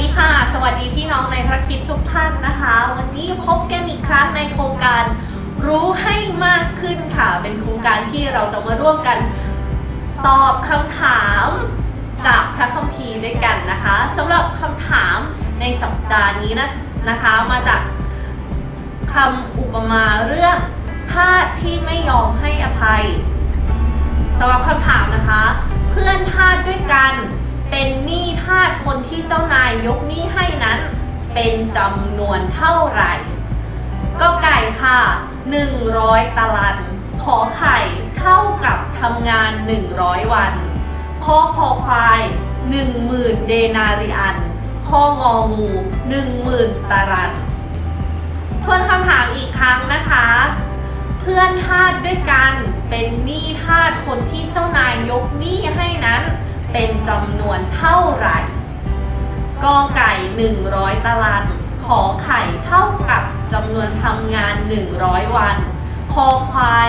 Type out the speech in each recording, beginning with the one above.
สวัสดีพี่น้องในธุรกิจทุกท่านนะคะ วันนี้พบกันอีกครั้งในโครงการรู้ให้มากขึ้นค่ะ เป็นโครงการที่เราจะมาร่วมกันตอบคำถามจากพระคัมภีร์ด้วยกันนะคะสำหรับคำถามในสัปดาห์นี้นะนะคะมาจากคำอุปมาเรื่องทาสที่ไม่ยอมให้อภัยสำหรับคำถามนะคะ เพื่อนทาสด้วยกัน เจ้านายยกหนี้ให้นั้น เป็นจำนวนเท่าไหร่ ก็ไก่ค่ะ 100 ตารางขอไข่เท่ากับทำงาน 100 วันขอคอควาย 10,000 เดนาริอันข้ององู 10,000 ตารางทวนคำถามอีกครั้งนะคะ เพื่อนทาสด้วยกันเป็นหนี้ทาสคนที่เจ้านายยกหนี้ให้นั้น เป็นจำนวนเท่าไหร่ กอไก่ 100 ตารางขอไข่เท่ากับจำนวนทำงาน 100 วัน คอควาย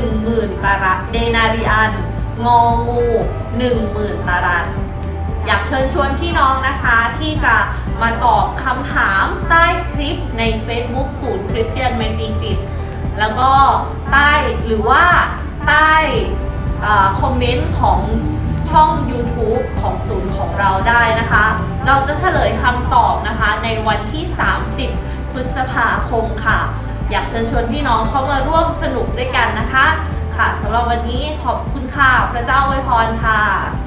10,000 ตารางเดนาริอัน งองู 10,000 ตารางอยากเชิญชวนพี่น้องนะคะที่จะมาตอบคำถามใต้คลิปใน Facebook ศูนย์คริสเตียนไมตรีจิต แล้วก็ใต้หรือว่าใต้คอมเมนต์ของช่อง YouTube ของศูนย์ของเราได้นะคะ เราจะเฉลยคำตอบนะคะในวันที่ 30 พฤษภาคมค่ะ อยากเชิญชวนพี่น้องเข้ามาร่วมสนุกด้วยกันนะคะ ค่ะสำหรับวันนี้ขอบคุณค่ะ พระเจ้าอวยพรค่ะ